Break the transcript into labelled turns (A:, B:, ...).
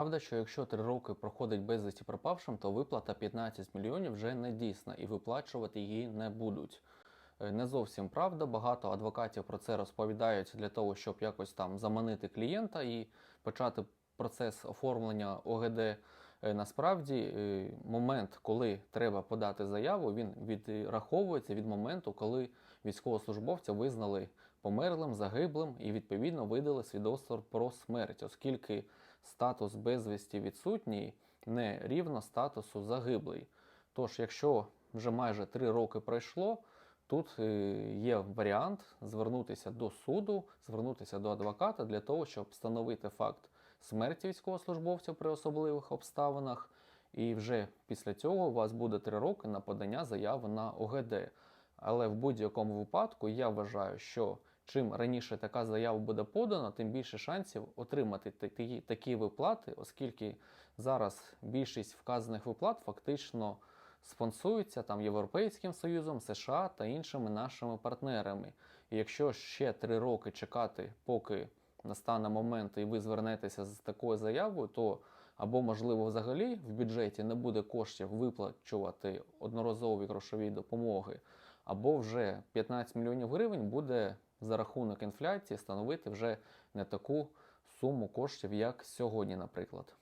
A: Правда, що якщо три роки проходить безвісті пропавшим, то виплата 15 мільйонів вже не дійсна і виплачувати її не будуть. Е, Не зовсім правда. Багато адвокатів про це розповідають для того, щоб якось там заманити клієнта і почати процес оформлення ОГД. Е, Насправді, е, момент, коли треба подати заяву, він відраховується від моменту, коли військовослужбовця визнали померлим, загиблим і відповідно видали свідоцтво про смерть, оскільки статус безвісті відсутній не рівно статусу загиблий. Тож, якщо вже майже три роки пройшло, тут е, є варіант звернутися до суду, звернутися до адвоката для того, щоб встановити факт смерті військовослужбовця при особливих обставинах. І вже після цього у вас буде три роки на подання заяви на ОГД. Але в будь-якому випадку я вважаю, що чим раніше така заява буде подана, тим більше шансів отримати такі, виплати, оскільки зараз більшість вказаних виплат фактично спонсуються там Європейським Союзом, США та іншими нашими партнерами. І якщо ще три роки чекати, поки настане момент і ви звернетеся з такою заявою, то або, можливо, взагалі в бюджеті не буде коштів виплачувати одноразові грошові допомоги, або вже 15 мільйонів гривень буде за рахунок інфляції становити вже не таку суму коштів, як сьогодні, наприклад.